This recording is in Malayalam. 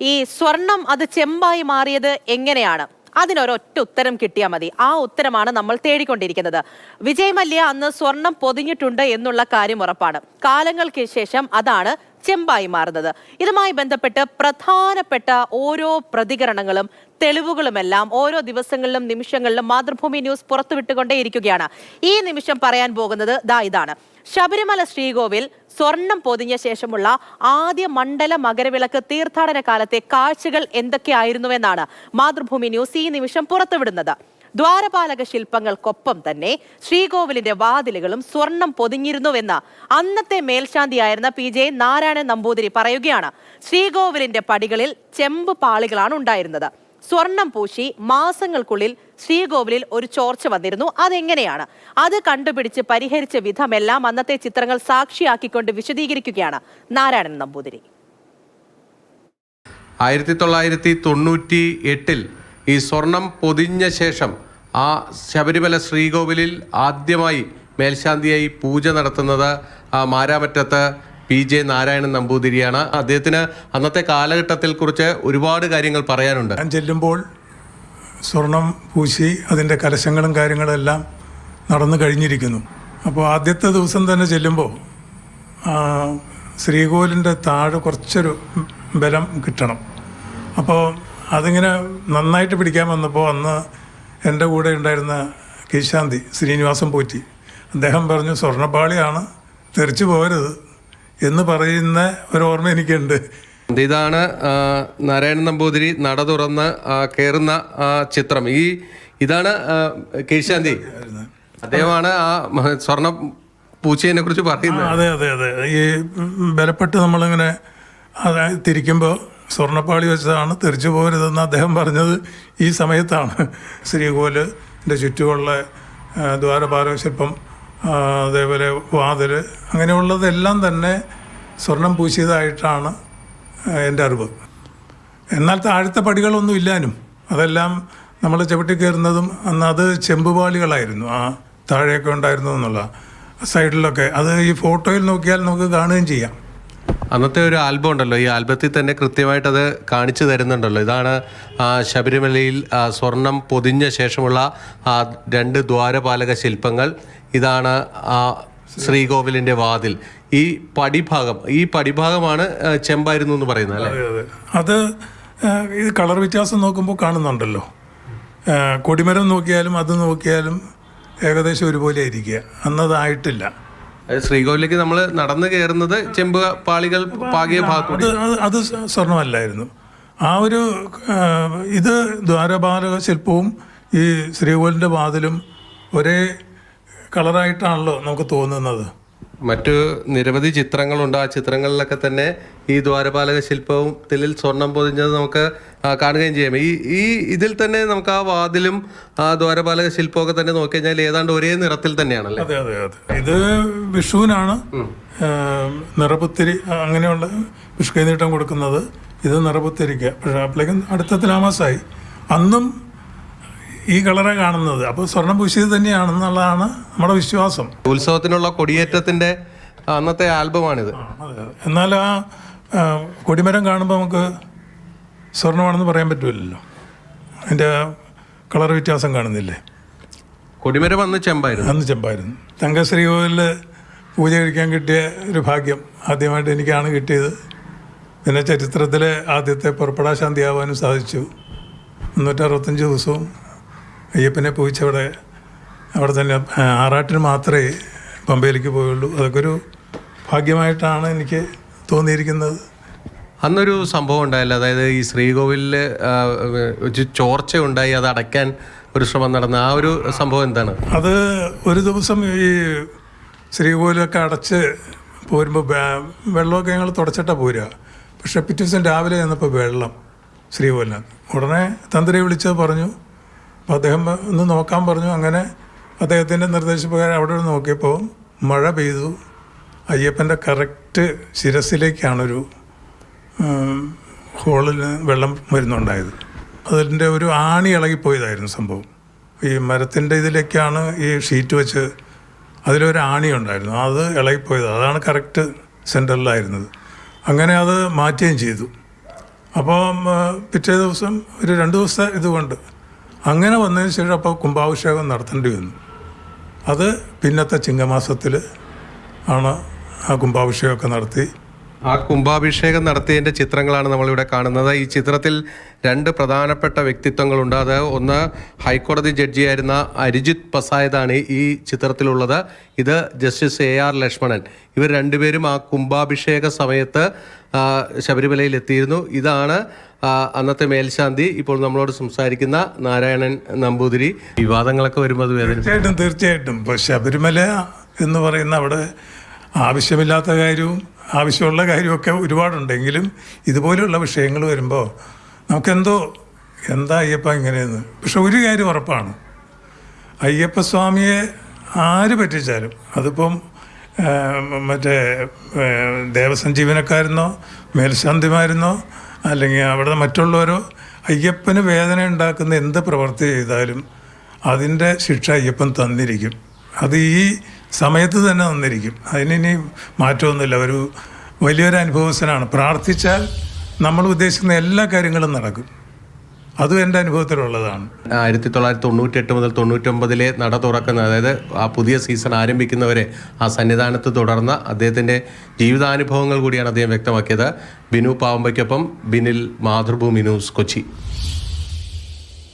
ഈ സ്വർണം അത് ചെമ്പായി മാറിയത് എങ്ങനെയാണ്? അതിനൊരൊറ്റ ഉത്തരം കിട്ടിയാൽ മതി. ആ ഉത്തരമാണ് നമ്മൾ തേടിക്കൊണ്ടിരിക്കുന്നത്. വിജയ് മല്യ അന്ന് സ്വർണം പൊതിഞ്ഞിട്ടുണ്ട് എന്നുള്ള കാര്യം ഉറപ്പാണ്. കാലങ്ങൾക്ക് ശേഷം അതാണ് ചെമ്പായി മാറുന്നത്. ഇതുമായി ബന്ധപ്പെട്ട് പ്രധാനപ്പെട്ട ഓരോ പ്രതികരണങ്ങളും തെളിവുകളുമെല്ലാം ഓരോ ദിവസങ്ങളിലും നിമിഷങ്ങളിലും മാതൃഭൂമി ന്യൂസ് പുറത്തുവിട്ടുകൊണ്ടേയിരിക്കുകയാണ്. ഈ നിമിഷം പറയാൻ പോകുന്നത് ദാ ഇതാണ്. ശബരിമല ശ്രീകോവിൽ സ്വർണം പൊതിഞ്ഞ ശേഷമുള്ള ആദ്യ മണ്ഡല മകരവിളക്ക് തീർത്ഥാടന കാലത്തെ കാഴ്ചകൾ എന്തൊക്കെയായിരുന്നുവെന്നാണ് മാതൃഭൂമി ന്യൂസ് ഈ നിമിഷം പുറത്തുവിടുന്നത്. ദ്വാരപാലക ശില്പങ്ങൾക്കൊപ്പം തന്നെ ശ്രീകോവിലിന്റെ വാതിലുകളും സ്വർണം പൊതിഞ്ഞിരുന്നുവെന്ന് അന്നത്തെ മേൽശാന്തിയായിരുന്ന പി ജെ നാരായണൻ നമ്പൂതിരി പറയുകയാണ്. ശ്രീകോവിലിന്റെ പടികളിൽ ചെമ്പ് പാളികളാണ് ഉണ്ടായിരുന്നത്. സ്വർണം പൂശി മാസങ്ങൾക്കുള്ളിൽ ശ്രീകോവിലിൽ ഒരു ചോർച്ച വന്നിരുന്നു. അതെങ്ങനെയാണ്? അത് കണ്ടുപിടിച്ച് പരിഹരിച്ച വിധമെല്ലാം അന്നത്തെ ചിത്രങ്ങൾ സാക്ഷിയാക്കിക്കൊണ്ട് വിശദീകരിക്കുകയാണ് നാരായണൻ നമ്പൂതിരി. ആയിരത്തി തൊള്ളായിരത്തി തൊണ്ണൂറ്റി എട്ടിൽ ഈ സ്വർണം പൊതിഞ്ഞ ശേഷം ആ ശബരിമല ശ്രീകോവിലിൽ ആദ്യമായി മേൽശാന്തിയായി പൂജ നടത്തുന്നത് ആ മാരാമറ്റത്ത് പി ജെ നാരായണൻ നമ്പൂതിരിയാണ്. അദ്ദേഹത്തിന് അന്നത്തെ കാലഘട്ടത്തിൽ കുറിച്ച് ഒരുപാട് കാര്യങ്ങൾ പറയാനുണ്ട്. ഞാൻ ചെല്ലുമ്പോൾ സ്വർണം പൂശി അതിന്റെ കലശങ്ങളും കാര്യങ്ങളും എല്ലാം നടന്നു കഴിഞ്ഞിരിക്കുന്നു. അപ്പോൾ ആദ്യത്തെ ദിവസം തന്നെ ചെല്ലുമ്പോൾ ശ്രീകോലിന്റെ താഴെ കുറച്ചൊരു ബലം കിട്ടണം. അപ്പോൾ അതിങ്ങനെ നന്നായിട്ട് പിടിക്കാൻ വന്നപ്പോൾ അന്ന് എന്റെ കൂടെ ഉണ്ടായിരുന്ന കീശാന്തി ശ്രീനിവാസം പോറ്റി അദ്ദേഹം പറഞ്ഞു സ്വർണപ്പാളിയാണ് തെറിച്ചു പോകരുത് എന്ന് പറയുന്ന ഒരു ഓർമ്മ എനിക്കുണ്ട്. ഇതാണ് നാരായണൻ നമ്പൂതിരി നട തുറന്ന് കയറുന്ന ആ ചിത്രം. ഈ ഇതാണ് കീശാന്തി. കീഴ്ശാന്തി അദ്ദേഹമാണ് ആ സ്വർണ പൂച്ചയെ കുറിച്ച് പറയുന്നത്. അതെ അതെ അതെ. ഈ ബലപ്പെട്ട് നമ്മളിങ്ങനെ അത് തിരിക്കുമ്പോൾ സ്വർണപ്പാളി വെച്ചതാണ് തിരിച്ചു പോരുതെന്ന് അദ്ദേഹം പറഞ്ഞത് ഈ സമയത്താണ്. ശ്രീകോലിന്റെ ചുറ്റുമുള്ള ദ്വാരപാലക ശില്പം അതേപോലെ വാതിൽ അങ്ങനെയുള്ളതെല്ലാം തന്നെ സ്വർണം പൂശിയതായിട്ടാണ് എന്റെ അറിവ്. എന്നാൽ താഴത്തെ പടികളൊന്നും ഇല്ലാനും അതെല്ലാം നമ്മൾ ചവിട്ടി കയറുന്നതും അന്ന് അത് ചെമ്പുപാളികളായിരുന്നു. ആ താഴെയൊക്കെ ഉണ്ടായിരുന്നു എന്നുള്ള സൈഡിലൊക്കെ. അത് ഈ ഫോട്ടോയിൽ നോക്കിയാൽ നമുക്ക് കാണുകയും ചെയ്യാം. അന്നത്തെ ഒരു ആൽബം ഉണ്ടല്ലോ ഈ ആൽബത്തിൽ തന്നെ കൃത്യമായിട്ട് അത് കാണിച്ചു തരുന്നുണ്ടല്ലോ. ഇതാണ് ശബരിമലയിൽ സ്വർണം പൊതിഞ്ഞ ശേഷമുള്ള രണ്ട് ദ്വാരപാലക ശില്പങ്ങൾ. ഇതാണ് ശ്രീകോവിലിന്റെ വാതിൽ. ഈ പടിഭാഗം ഈ പടിഭാഗമാണ് ചെമ്പായിരുന്നു എന്ന് പറയുന്നത് അല്ലേ? അതെ ഇത് കളർ വ്യത്യാസം നോക്കുമ്പോൾ കാണുന്നുണ്ടല്ലോ. കൊടിമരം നോക്കിയാലും അത് നോക്കിയാലും ഏകദേശം ഒരുപോലെ ഇരിക്കുക. അന്നതായിട്ടില്ല ശ്രീകോവിലേക്ക് നമ്മൾ നടന്നു കയറുന്നത് ചെമ്പ് പാളികൾ പാകിയ ഭാഗത്ത് അത് സ്വർണമല്ലായിരുന്നു ആ ഒരു ഇത് ദ്വാരപാലക ശില്പവും ഈ ശ്രീകോവിലിന്റെ വാതിലും ഒരേ കളറായിട്ടാണല്ലോ നമുക്ക് തോന്നുന്നത്. മറ്റു നിരവധി ചിത്രങ്ങളുണ്ട്. ആ ചിത്രങ്ങളിലൊക്കെ തന്നെ ഈ ദ്വാരപാലക ശില്പത്തിൽ സ്വർണം പൊതിഞ്ഞത് നമുക്ക് കാണുകയും ചെയ്യാം. ഈ ഈ ഇതിൽ തന്നെ നമുക്ക് ആ വാതിലും ആ ദ്വാരപാലക ശില്പമൊക്കെ തന്നെ നോക്കി കഴിഞ്ഞാൽ ഏതാണ്ട് ഒരേ നിറത്തിൽ തന്നെയാണല്ലേ? അതെ അതെ അതെ. ഇത് വിഷുവിനാണ്. നിറപുത്തിരി അങ്ങനെയുള്ള വിഷു കൈനീട്ടം കൊടുക്കുന്നത്. ഇത് നിറപുത്തിരിക്കുക പക്ഷേ അപ്പോഴേക്കും അടുത്ത തുലാമാസമായി. അന്നും ഈ കളറെ കാണുന്നത്. അപ്പോൾ സ്വർണം പൂശിയത് തന്നെയാണെന്നുള്ളതാണ് നമ്മുടെ വിശ്വാസം. ഉത്സവത്തിനുള്ള കൊടിയേറ്റത്തിന്റെ അന്നത്തെ ആൽബമാണിത്. എന്നാൽ ആ ആ, കൊടിമരം കാണുമ്പോൾ നമുക്ക് സ്വർണമാണെന്ന് പറയാൻ പറ്റുമല്ലോ അതിന്റെ കളർ വ്യത്യാസം കാണുന്നില്ലേ? കൊടിമരം അന്ന് ചെമ്പായിരുന്നു. അന്ന് ചെമ്പായിരുന്നു. തങ്കശ്രീ കോവിലിൽ പൂജ കഴിക്കാൻ കിട്ടിയ ഒരു ഭാഗ്യം ആദ്യമായിട്ട് എനിക്കാണ് കിട്ടിയത്. പിന്നെ ചരിത്രത്തിലെ ആദ്യത്തെ പുറപ്പെടാശാന്തി ആവാനും സാധിച്ചു. മുന്നൂറ്ററുപത്തഞ്ച് ദിവസവും അയ്യപ്പനെ പൂജിച്ചവിടെ അവിടെ തന്നെ ആറാട്ടിന് മാത്രമേ പമ്പയിലേക്ക് പോയുള്ളൂ. അതൊക്കെ ഒരു ഭാഗ്യമായിട്ടാണ് എനിക്ക് തോന്നിയിരിക്കുന്നത്. അന്നൊരു സംഭവം ഉണ്ടായില്ല. അതായത് ഈ ശ്രീകോവിലിൽ ചോർച്ച ഉണ്ടായി അത് അടയ്ക്കാൻ ഒരു ശ്രമം നടന്ന. ആ ഒരു സംഭവം എന്താണ്? അത് ഒരു ദിവസം ഈ ശ്രീകോവിലൊക്കെ അടച്ച് പോരുമ്പോൾ വെള്ളമൊക്കെ ഞങ്ങൾ തുടച്ചിട്ടാണ് പോരുക. പക്ഷേ പിറ്റേ ദിവസം രാവിലെ ചെന്നപ്പോൾ വെള്ളം ശ്രീകോവിലിനകത്ത്. ഉടനെ തന്ത്രിയെ വിളിച്ച് പറഞ്ഞു അപ്പോൾ അദ്ദേഹം ഒന്ന് നോക്കാൻ പറഞ്ഞു. അങ്ങനെ അദ്ദേഹത്തിന്റെ നിർദ്ദേശപ്രകാരം അവിടെ നോക്കിയപ്പോൾ മഴ പെയ്തു. അയ്യപ്പന്റെ കറക്റ്റ് ശിരസിലേക്കാണൊരു ഹോളിൽ വെള്ളം വരുന്നുണ്ടായത്. അതിന്റെ ഒരു ആണി ഇളകിപ്പോയതായിരുന്നു സംഭവം. ഈ മരത്തിന്റെ ഇതിലേക്കാണ് ഈ ഷീറ്റ് വെച്ച് അതിലൊരു ആണി ഉണ്ടായിരുന്നു അത് ഇളകിപ്പോയത്. അതാണ് കറക്റ്റ് സെന്ററിലായിരുന്നത് അങ്ങനെ അത് മാറ്റുകയും ചെയ്തു. അപ്പോൾ പിറ്റേ ദിവസം ഒരു രണ്ട് ദിവസം ഇതുകൊണ്ട് അങ്ങനെ വന്നതിന് ശേഷം അപ്പോൾ കുംഭാഭിഷേകം നടത്തേണ്ടി വന്നു. അത് പിന്നത്തെ ചിങ്ങമാസത്തിൽ ആണ് ആ കുംഭാഭിഷേകമൊക്കെ നടത്തി. ആ കുംഭാഭിഷേകം നടത്തിയതിന്റെ ചിത്രങ്ങളാണ് നമ്മളിവിടെ കാണുന്നത്. ഈ ചിത്രത്തിൽ രണ്ട് പ്രധാനപ്പെട്ട വ്യക്തിത്വങ്ങളുണ്ട്. അത് ഒന്ന് ഹൈക്കോടതി ജഡ്ജിയായിരുന്ന അരിജിത് പസായതാണ് ഈ ചിത്രത്തിലുള്ളത്. ഇത് ജസ്റ്റിസ് എ ആർ ലക്ഷ്മണൻ. ഇവർ രണ്ടുപേരും ആ കുംഭാഭിഷേക സമയത്ത് ശബരിമലയിൽ എത്തിയിരുന്നു. ഇതാണ് അന്നത്തെ മേൽശാന്തി ഇപ്പോൾ നമ്മളോട് സംസാരിക്കുന്ന നാരായണൻ നമ്പൂതിരി. വിവാദങ്ങളൊക്കെ വരുമ്പോൾ തീർച്ചയായിട്ടും തീർച്ചയായിട്ടും. ഇപ്പോൾ ശബരിമല എന്ന് പറയുന്ന അവിടെ ആവശ്യമില്ലാത്ത കാര്യവും ആവശ്യമുള്ള കാര്യമൊക്കെ ഒരുപാടുണ്ടെങ്കിലും ഇതുപോലെയുള്ള വിഷയങ്ങൾ വരുമ്പോൾ നമുക്കെന്തോ എന്താ അയ്യപ്പ ഇങ്ങനെയെന്ന്? പക്ഷെ ഒരു കാര്യം ഉറപ്പാണ്. അയ്യപ്പസ്വാമിയെ ആര് പറ്റിച്ചാലും അതിപ്പം മറ്റേ ദേവസ്വം ജീവനക്കാരെന്നോ മേൽശാന്തിമാരെന്നോ അല്ലെങ്കിൽ അവിടെ മറ്റുള്ളവരോ അയ്യപ്പന് വേദന ഉണ്ടാക്കുന്ന എന്ത് പ്രവൃത്തി ചെയ്താലും അതിന്റെ ശിക്ഷ അയ്യപ്പൻ തന്നിരിക്കും. അത് ഈ സമയത്ത് തന്നെ തന്നിരിക്കും. അതിനി മാറ്റമൊന്നുമില്ല. ഒരു വലിയൊരു അനുഭവസ്ഥനാണ്. പ്രാർത്ഥിച്ചാൽ നമ്മൾ ഉദ്ദേശിക്കുന്ന എല്ലാ കാര്യങ്ങളും നടക്കും. അതും എന്റെ അനുഭവത്തിലുള്ളതാണ്. ആയിരത്തി തൊള്ളായിരത്തി തൊണ്ണൂറ്റി എട്ട് മുതൽ തൊണ്ണൂറ്റൊമ്പതിലെ നട തുറക്കുന്ന അതായത് ആ പുതിയ സീസൺ ആരംഭിക്കുന്നവരെ ആ സന്നിധാനത്ത് തുടർന്ന അദ്ദേഹത്തിന്റെ ജീവിതാനുഭവങ്ങൾ കൂടിയാണ് അദ്ദേഹം വ്യക്തമാക്കിയത്. ബിനു പാവമ്പയ്ക്കൊപ്പം ബിനിൽ മാതൃഭൂമി ന്യൂസ് കൊച്ചി.